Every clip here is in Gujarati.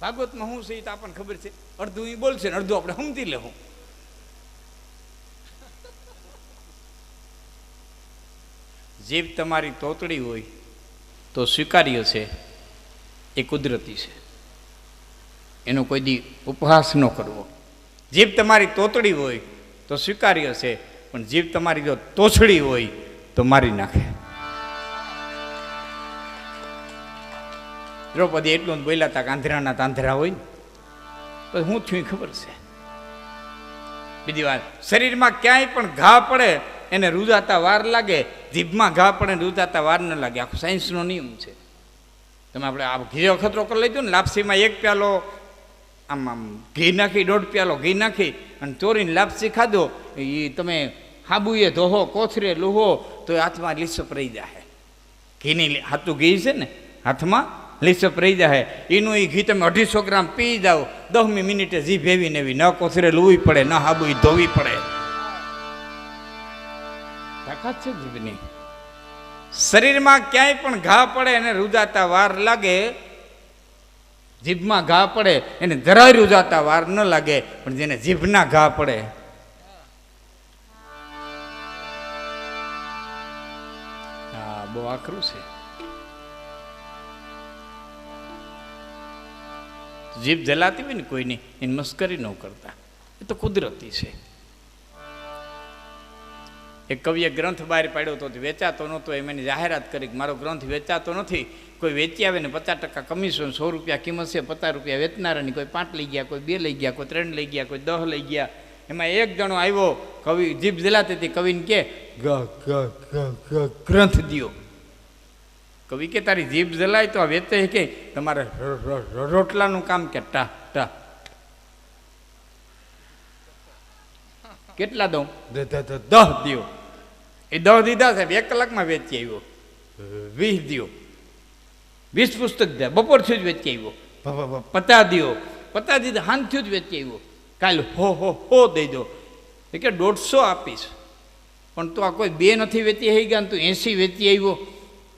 ભાગવતમાં શું છે એ તો આપણને ખબર છે. અડધું એ બોલશે ને અડધું આપણે સમજી લેવું જીભ તમારી તોતડી હોય તો સ્વીકાર્ય છે. એ કુદરતી છે. એનો કોઈ દી ઉપહાસ ન કરવો. જીભ તમારી તોતડી હોય તો સ્વીકાર્ય છે, પણ જીભ તમારી જો તોછડી હોય તો મારી નાખે. દ્રૌપદી એટલું બોલ્યા હતા કાંધરાના તાંધરા હોય ને. તો હું થયું ખબર છે? બીજી વાત, શરીરમાં ક્યાંય પણ ઘા પડે, એને રૂજાતા વાર લાગે, જીભમાં ઘા પડે રૂજાતા વાર ન લાગે. આખો સાયન્સનો નિયમ છે. તમે આપણે આ ઘી અખતરો કરી લઈ ને, લાપસીમાં એક પ્યાલો, આમ આમ ઘી નાખી, દોઢ પ્યાલો ઘી નાખી અને ચોરીને લાપસી ખાધો. એ તમે હાબુએ ધોહો, કોથરે લુહો, તો હાથમાં લીસપ રહી જાય ઘીની હાથું ઘી છે ને, હાથમાં લીસપ રહી જાય એનું એ ઘી તમે અઢીસો ગ્રામ પી જાઓ. દસમી મિનિટે જીભ એવી ને એવી ન કોથરે લુવી પડે, ન હાબુ ધોવી પડે. તાકાત છે જીભની. શરીરમાં ક્યાંય પણ ઘા પડે એને રૂજાતા વાર લાગે. જીભમાં ઘા પડે, એને જરાય રૂજાતા વાર ન લાગે, પણ જેને જીભના ઘા પડે. બહુ આકરું છે. જીભ જલાતી હોય ને કોઈની, એની મસ્કરી ન કરતા. એ તો કુદરતી છે. એક કવિએ ગ્રંથ બહાર પાડ્યો તો વેચાતો નહોતો, એમ એની જાહેરાત કરી મારો ગ્રંથ વેચાતો નથી, કોઈ વેચી આવે ને પચાસ ટકા કમિશન, સો રૂપિયા કિંમત છે, પચાસ રૂપિયા વેચનારાની કોઈ પાંચ લઈ ગયા, કોઈ બે લઈ ગયા, કોઈ ત્રણ લઈ ગયા, કોઈ દહ લઈ ગયા. એમાં એક જણો આવ્યો, કવિ જીભ જલાતી હતી, કવિને કે ગ્રંથ દ્યો. કવિ કે તારી જીભ જલાય તો આ વેચે કે? તમારે રોટલાનું કામ કે ટા ટા. કેટલા દઉં? દહ દિયો. એ દહ દીધા સાહેબ એક કલાકમાં વેચી આવ્યો. વીસ દિયો. વીસ પુસ્તક દે બપોરથી જ વેચી આવ્યો. પતા દિયો. પતા દીધા હાનથી જ વેચી આવ્યો. કાલ હો હો હો દઈ દો. એ કે દોઢસો આપીશ. પણ તું આ કોઈ બે નથી વેચી આવી ગયા તું એંસી વેચી આવ્યો.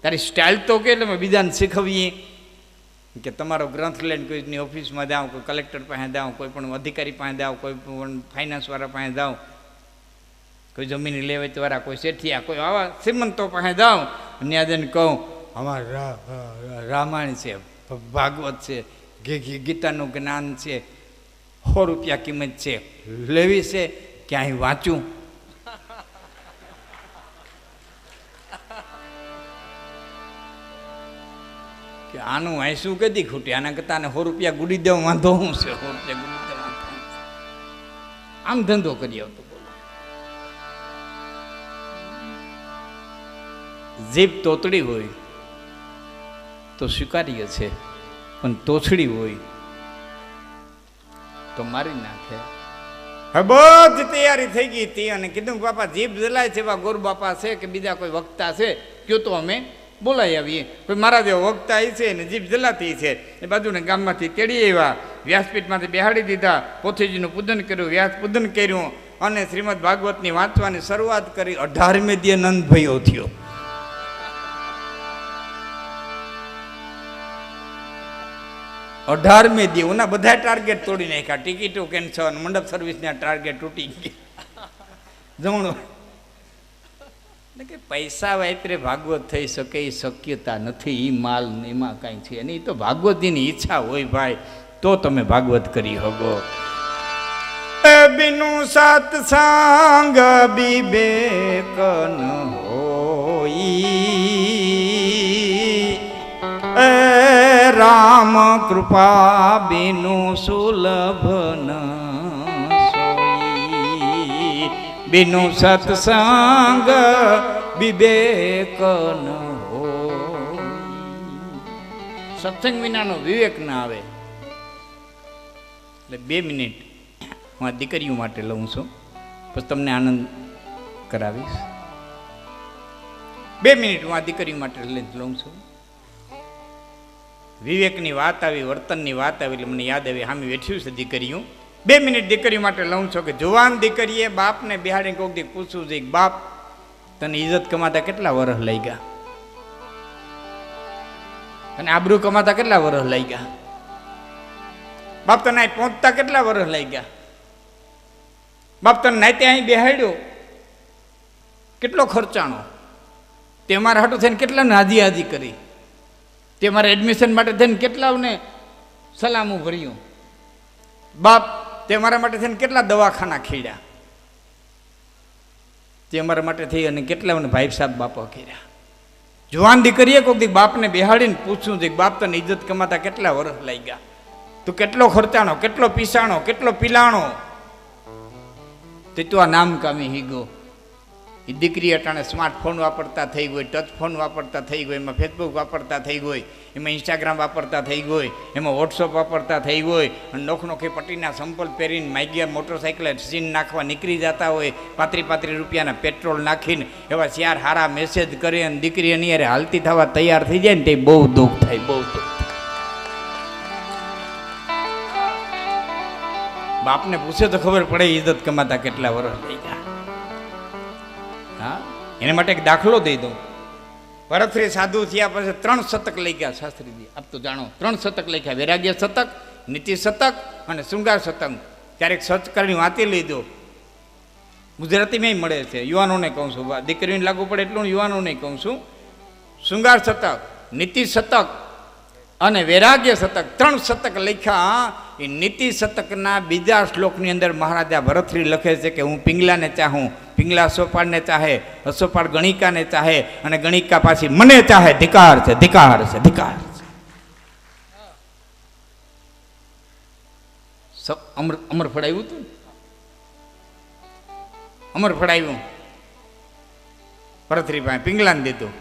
તારી સ્ટાઇલ તો કે એટલે બીજાને શીખવીએ. કે તમારો ગ્રંથ લઈને કોઈની ઓફિસમાં જાઓ કોઈ કલેક્ટર પાસે જાઓ કોઈ પણ અધિકારી પાસે જાઓ કોઈ પણ ફાઇનાન્સવાળા પાસે જાઓ કોઈ જમીન લેવાવાળા કોઈ શેઠિયા, કોઈ આવા શ્રીમંતો પાસે જાઓ ત્યાં જઈને કહું, અમારા રામાયણ છે, ભાગવત છે ગીતાનું જ્ઞાન છે, સો રૂપિયા કિંમત છે, લેવી છે, ક્યાંય વાંચું. આનું હાંસું કદી ખૂટે આના કરતા સો રૂપિયા ગુડી દેવા વાંધો હું છે? સો રૂપિયા ગુડી દેવા? આમ ધંધો કરી આવતો જીભ તોતડી હોય તો સ્વીકાર્ય છે, પણ તોછડી હોય તો મારી નાખે. હવે બધી તૈયારી થઈ ગઈ હતી અને કીધું બાપા, જીભ જલાય છે, એવા ગોર બાપા છે કે બીજા કોઈ વક્તા છે? કયો તો અમે બોલાઈ આવીએ. કોઈ મારા જેવો વક્તા એ છે ને જીભ જલાતી છે, એ બાજુને ગામમાંથી તેડી આવ્યા. વ્યાસપીઠમાંથી બેહાડી દીધા. પોથીજીનું પૂજન કર્યું, વ્યાસ પૂજન કર્યું અને શ્રીમદ ભાગવતની વાંચવાની શરૂઆત કરી અઢારમે દી નંદભાઈઓ થયો. અઢારમે ઉના બધા ટાર્ગેટ તોડી નાખ્યા. ટિકિટો કેન્સલ, મંડપ સર્વિસના ટાર્ગેટ તૂટી ગયા. જમણો એટલે કે પૈસા વાપરે ભાગવત થઈ શકે, એ શક્યતા નથી એ માલ એમાં કાંઈ છે અને એ તો ભાગવતજીની ઈચ્છા હોય ભાઈ, તો તમે ભાગવત કરી હગો. બિનુ સત્સંગ વિવેક ન હોઈ રામ કૃપા બિનુ સુલભ ન બિનુ સત્સંગ વિવેક ન હો. સત્સંગ વિનાનો વિવેક ના આવે. એટલે બે મિનિટ હું આ દીકરીઓ માટે લઉં છું. પછી તમને આનંદ કરાવીશ. બે મિનિટ હું આ દીકરીઓ માટે લઈને લઉં છું. વિવેકની વાત આવી, વર્તનની વાત આવી, એટલે મને યાદ આવી, હામી વેઠ્યું છે દીકરીઓ. બે મિનિટ દીકરી માટે લઉં છું કે જુવાન દીકરીએ બાપને બિહાડીને કોઈક દી પૂછવું કે બાપ, તને ઇજ્જત કમાતા કેટલા વર્ષ લઈ ગયા અને આબરૂ કમાતા કેટલા વર્ષ લઈ ગયા બાપ તને અહીં પહોંચતા કેટલા વર્ષ લઈ ગયા બાપ તને નાતે અહીં બેહાડ્યો? કેટલો ખર્ચાણો? તે મારા હાટું થઈને કેટલાને હાજી હાજી કરી? તે મારા એડમિશન માટે થઈને કેટલાને સલામું ભર્યું? બાપ તે મારા માટે થઈને કેટલા દવાખાના ખીડ્યા? તે અમારા માટે થઈ અને કેટલા મને ભાઈ સાહેબ બાપો કર્યા જુવાન દીકરીએ કોઈક દી બાપને બિહાડીને પૂછવું છે બાપ તને ઇજ્જત કમાતા કેટલા વર્ષ લઈ ગયા તું કેટલો ખર્ચાણો, કેટલો પીસાણો, કેટલો પીલાણો? તે તું આ નામ કામી હીગો. દીકરી અટાણે સ્માર્ટફોન વાપરતા થઈ ગઈ ટચ ફોન વાપરતા થઈ ગઈ એમાં ફેસબુક વાપરતા થઈ ગઈ એમાં ઇન્સ્ટાગ્રામ વાપરતા થઈ ગઈ એમાં વોટ્સઅપ વાપરતા થઈ ગઈ અને નોખનોખી પટ્ટીના સંપલ પહેરીને માગ્યા મોટરસાઇકલે સીન નાખવા નીકળી જતા હોય, પાત્રી પાત્રી રૂપિયાના પેટ્રોલ નાખીને, એવા શિયાર હારા મેસેજ કરી અને દીકરી એની અરે હાલતી થવા તૈયાર થઈ જાય ને તે બહુ દુઃખ થાય, બહુ દુઃખ બાપને પૂછે તો ખબર પડે ઇજ્જત કમાતા કેટલા વર્ષ થઈ ગયા. એના માટે એક દાખલો દઈ દઉં. ભરતશ્રી સાધુ થયા પછી ત્રણ શતક લઈ ગયા શાસ્ત્રીજી. આપ તો જાણો, ત્રણ શતક લખ્યા. વૈરાગ્ય શતક, નીતિ શતક અને શૃંગાર શતક. ક્યારેક સર્ચ કરીને વાંચી લીધો. ગુજરાતીમાં મળે છે. યુવાનોને કહું છું. દીકરીને લાગુ પડે એટલું યુવાનોને કહું છું. શૃંગાર શતક, નીતિ શતક અને વૈરાગ્ય શતક, ત્રણ શતક લખ્યા, એ નીતિ શતકના બીજા શ્લોકની અંદર મહારાજા ભરતરી લખે છે કે હું પિંગલાને ચાહું, પિંગલા સોપાળને ચાહે અશોપાળ ગણિકાને ચાહે, અને ગણિકા પાછી મને ચાહે, ધિકાર છે ધિકાર છે ધિકાર છે. અમર અમર ફળાવ્યું હતું અમર ફળાવ્યું ભરતરી પાસે પિંગલાને દીધું.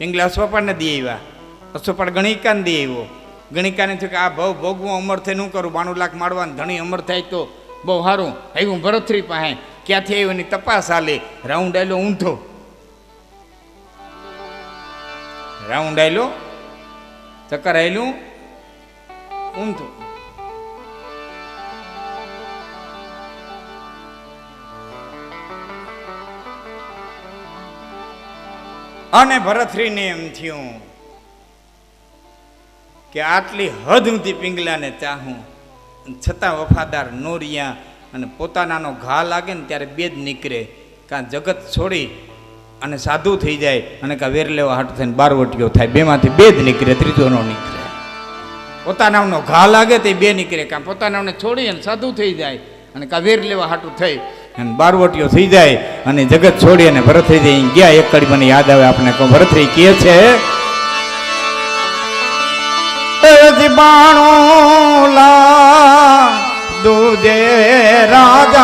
પિંગલા સોપાળને દઈ આવ્યા અશ્વપાળ ગણિકાને દે આવ્યો. ગણિકાને થયું કે આ ભાવ ભોગવું અમર થઈ શું કરું? બાણું લાખ મારવાનું, ધણી અમર થાય તો બહુ સારું. આવ્યું ભરતરી પાસે ક્યાંથી આવ્યું એની તપાસ હાલે રાઉન્ડ આયલો ઊંધો. રાઉન્ડ આયલો, ચક્કર આયલું, ઊંધું. અને ભરતરીને એમ થયું કે આટલી હદ ઊંધી પિંગલાને ચાહું. છતાં વફાદાર નો રહ્યા અને પોતાનાનો ઘા લાગે ને ત્યારે બે જ નીકળે. કાં જગત છોડી અને સાધુ થઈ જાય અને કાં વેર લેવા હાટ થઈને બારવટીઓ થાય. બેમાંથી બે જ નીકળે ત્રીજો નો નીકળે. પોતાનાનો ઘા લાગે તે બે નીકળે. કાં પોતાનાને છોડી અને સાધુ થઈ જાય અને કાં વેર લેવા હાટું થઈ અને બારવટીઓ થઈ જાય અને જગત છોડી અને ભરતરી જઈ ગયા એક કડી મને યાદ આવે આપણે કહું. ભરતરી કહે છે બાણોલા દુજે રાજા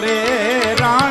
রে রাম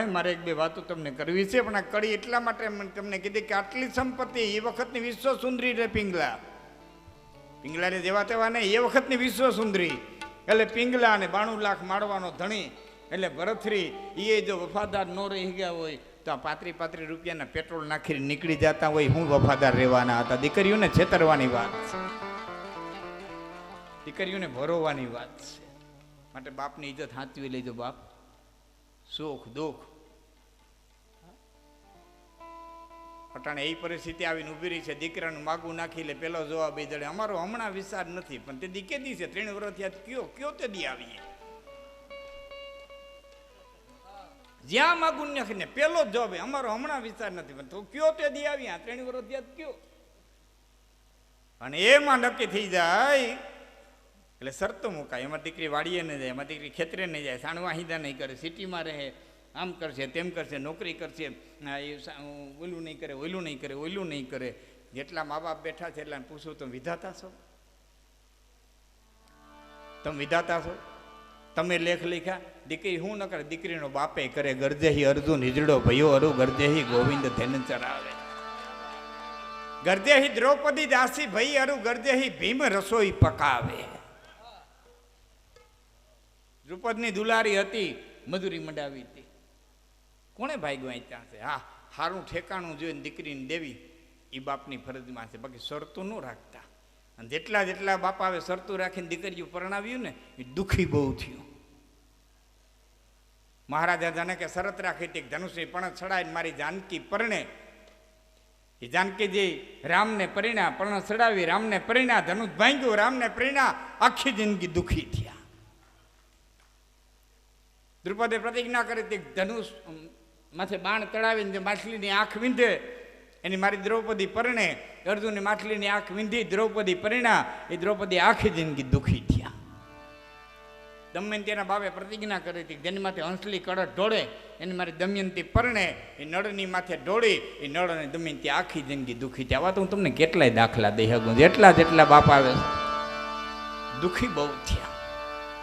ગાય મારે એક બે વાતો તમને કરવી છે, પણ આ કડી એટલા માટે તમને કીધી કે આટલી સંપત્તિ એ વખતની વિશ્વ સુંદરી રે પિંગલા. પિંગલાને જેવા તેવા નહીં, એ વખતની વિશ્વ સુંદરી એટલે પિંગલા અને બાણું લાખ માળવાનો ધણી, એટલે ભરથરી એ જો વફાદાર ન રહી ગયા હોય, તો આ પાત્રી પાત્રી રૂપિયાના પેટ્રોલ નાખીને નીકળી જતા હોય, હું વફાદાર રહેવાના હતા. દીકરીઓને છેતરવાની વાત છે. દીકરીઓને ભરોવાની વાત છે. માટે બાપની ઇજ્જત સાચવી લેજો બાપ. સુખ, દુઃખ. અટાણે એ પરિસ્થિતિ આવીને ઊભી રહી છે. દીકરાનું માગું નાખી લે, પેલો જવાબ એ જડે અમારો હમણાં વિચાર નથી, પણ તે દી કે દી છે? ત્રણ વર્ષ યાદ કયો કયો તે દી આવીએ? જ્યાં માગું નાખીને પેલો જવાબ અમારો હમણાં વિચાર નથી, પણ તું કયો તે દી આવી ત્રણ વર્ષ યાદ કયો? અને એમાં નક્કી થઈ જાય એટલે શરતો મુકાય. એમાં દીકરી વાડીએ નહીં જાય, એમાં દીકરી ખેતરે નહીં જાય, સાણવા હિંદા નહીં કરે, સિટીમાં રહે, આમ કરશે, તેમ કરશે, નોકરી કરશે એ ઓલું નહીં કરે, ઓલું નહીં કરે, ઓલું નહીં કરે. જેટલા મા બાપ બેઠા છે એટલા પૂછું, તમે વિધાતા છો? તમે વિધાતા છો? તમે લેખ લખ્યા? દીકરી હું ન કરે? દીકરીનો બાપે કરે, ગરજેહી અર્જુન હિજડો ભયો અરુ, ગરજેહી ગોવિંદ ધેન ચરાવે ગરજેહી દ્રૌપદી દાસી ભઈ અરુ, ગરજેહી ભીમ રસોઈ પકાવે. દ્રુપદની દુલારી હતી, મધુરી મંડાવી હતી. કોણે ભાઈ વાંચ્યા છે? હા સારું ઠેકાણું જોઈને દીકરીને દેવી એ બાપની ફરજમાં છે. બાકી શરતું ન રાખતા. અને જેટલા જેટલા બાપા હવે શરતું રાખીને દીકરીઓ પરણાવ્યું ને એ દુઃખી બહુ થયું. મહારાજા જાણે કે, શરત રાખી હતી ધનુષની પણ ચડાવીને મારી જાનકી પરણે. એ જાનકીજી રામને પરિણા પણ ચડાવી, રામને પરિણા, ધનુષ ભાંગ્યું, રામને પરિણા, આખી જિંદગી દુઃખી થયા. દ્રુપદે પ્રતિજ્ઞા કરી હતી ધનુષ માથે બાણ જે માછલીની આંખ વિંધે, એની મારી દ્રૌપદી પરણે, અર્જુનની માછલીની આંખ વિંધી, દ્રૌપદી પરિણા, એ દ્રૌપદી આખી જિંદગી દુઃખી થયા. દમયંતીના બાપે પ્રતિજ્ઞા કરી હતી જેની માથે હંસલી કડક ઢોળે, એની મારી દમયંતી પરણે, એ નળની માથે ઢોળી, એ નળ અને દમયંતી આખી જિંદગી દુઃખી થયા. આવા તો હું તમને કેટલાય દાખલા દઈ શકું જેટલા જેટલા બાપ આવે દુઃખી બહુ થયા.